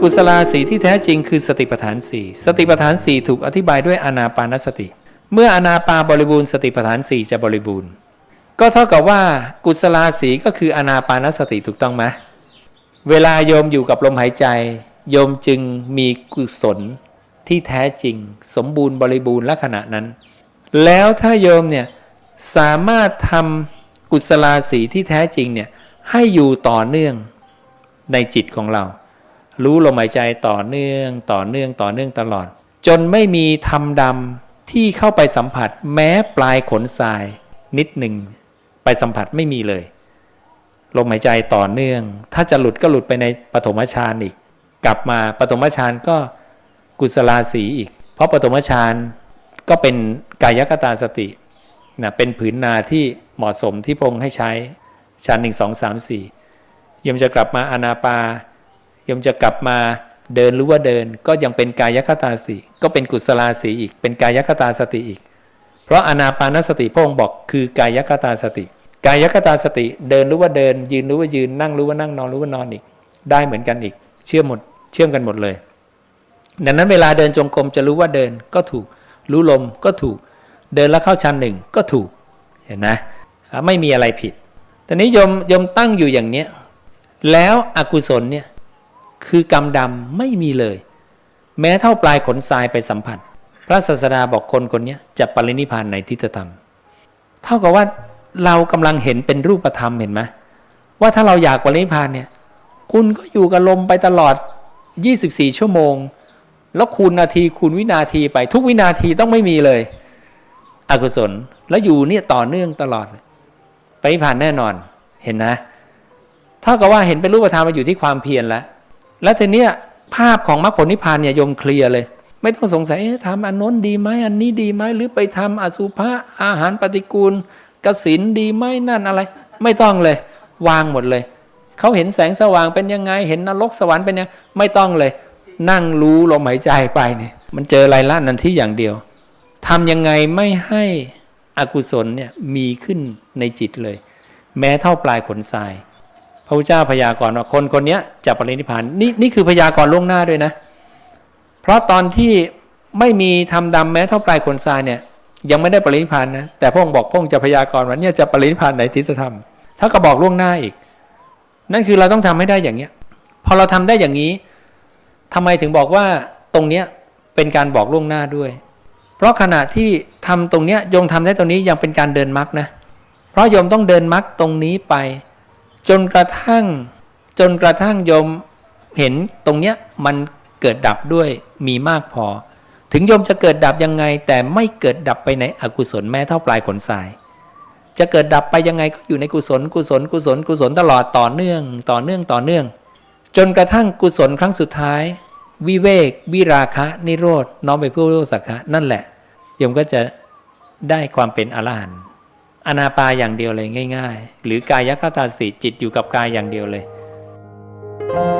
กุศลาสีที่แท้จริงคือสติปัฏฐานสี่สติปัฏฐานสี่ถูกอธิบายด้วยอนาปานสติ เมื่ออนาปาบริบูรณ์สติปัฏฐานสี่จะบริบูรณ์ ก็เท่ากับว่ากุศลาสีก็คืออนาปานสติถูกต้องไหมเวลาโยมอยู่กับลมหายใจ โยมจึงมีกุศลที่แท้จริง สมบูรณ์บริบูรณ์ลักษณะนั้น แล้วถ้าโยมเนี่ยสามารถทำกุศลาสีที่แท้จริงเนี่ยให้อยู่ต่อเนื่องในจิตของเรา รู้ลมหายใจต่อเนื่อง ต่อเนื่องต่อเนื่องตลอด จนไม่มีทำดำที่เข้าไปสัมผัสแม้ปลายขนทราย นิดหนึ่งไปสัมผัสไม่มีเลยลมหายใจต่อเนื่อง ถ้าจะหลุดก็หลุดไปในปฐมฌานอีก กลับมาปฐมฌานก็กุศลาสีอีก เพราะปฐมฌานก็เป็นกายคตาสตินะเป็นผืนนาที่เหมาะสมที่พงให้ใช้ฌานหนึ่งสองสามสี่ยมจะกลับมาอนาปา ยมจะกลับมาเดินหรือว่าเดินก็ยังเป็นกายคตาสีก็เป็นกุศลาสีอีก เป็นกายคตาสติอีก เพราะอนาปานสติพระองค์บอกคือกายคตาสติ กายคตาสติ เดินรือว่าเดิน ยืนรือว่ายืนนั่งรือว่านั่งนอนรือว่านอนอีก ได้เหมือนกันอีก เชื่อมหมดเชื่อมกันหมดเลย ดังนั้นเวลาเดินจงกรมจะรู้ว่าเดินก็ถูก รู้ลมก็ถูก เดินแล้วเข้าชั้นหนึ่งก็ถูกเห็นนะไม่มีอะไรผิดตอนนี้ยมยมตั้งอยู่อย่างเนี้ยแล้วอกุศลเนี่ย คือกรรมดำไม่มีเลย แม้เท่าปลายขนทรายไปสัมผัส พระศาสดาบอกคนคนนี้จะปรินิพานในทิฏฐธรรม เท่ากับว่าเรากำลังเห็นเป็นรูปธรรมเห็นไหมว่าถ้าเราอยากปรินิพานเนี่ยคุณก็อยู่กับลมไปตลอด 24 ชั่วโมง แล้วคูณนาทีคูณวินาทีไปทุกวินาทีต้องไม่มีเลย อกุศลแล้วอยู่เนี่ยต่อเนื่องตลอด ไปนิพพานแน่นอนเห็นนะเท่ากับว่าเห็นเป็นรูปธรรมมาอยู่ที่ความเพียรแล้ว แล้วทีเนี้ยภาพของมรรคผลนิพพานเนี่ยโยมเคลียร์เลย ไม่ต้องสงสัยทำอันโน้นดีไหมอันนี้ดีไหมหรือไปทำอสุภะอาหารปฏิกูลกสินดีไหมนั่นอะไร ไม่ต้องเลย วางหมดเลยเขาเห็นแสงสว่างเป็นยังไงเห็นนรกสวรรค์เป็นยังไม่ต้องเลย นั่งรู้ลมหายใจไปเนี่ยมันเจอไรละนันที่อย่างเดียวทำยังไงไม่ให้อกุศลเนี่ยมีขึ้นในจิตเลย แม้เท่าปลายขนทราย พระพุทธเจ้าพยากรณ์ว่าคนคนนี้จะปรินิพานนี่นี่คือพยากรณ์ล่วงหน้าด้วยนะ เพราะตอนที่ไม่มีทำดำแม้เท่าปลายขนทรายเนี่ย ยังไม่ได้ปรินิพานนะแต่พระองค์บอกพระองค์จะพยากรณ์ว่าเนี่ยจะปรินิพานในทิฏฐธรรมถ้าก็บอกล่วงหน้าอีก นั่นคือเราต้องทำให้ได้อย่างเนี้ยพอเราทำได้อย่างนี้ทำไมถึงบอกว่าตรงเนี้ยเป็นการบอกล่วงหน้าด้วย เพราะขณะที่ทำตรงเนี้ยโยมทำได้ตรงนี้ยังเป็นการเดินมรรคนะ เพราะโยมต้องเดินมรรคตรงนี้ไป จนกระทั่งจนกระทั่งโยมเห็นตรงเนี้ยมันเกิดดับด้วยมีมากพอ ถึงโยมจะเกิดดับยังไง แต่ไม่เกิดดับไปในอกุศลแม้เท่าปลายขนทราย จะเกิดดับไปยังไงก็อยู่ในกุศลกุศลกุศลกุศลตลอดต่อเนื่อง ต่อเนื่องต่อเนื่อง จนกระทั่งกุศลครั้งสุดท้าย วิเวก วิราคะ นิโรธน้อมไปเพื่อโลสักขะนั่นแหละโยมก็จะได้ความเป็นอรหันต์ อนาปาอย่างเดียวเลยง่าย ๆ หรือกายคตาสติจิตอยู่กับกายอย่างเดียวเลย Thank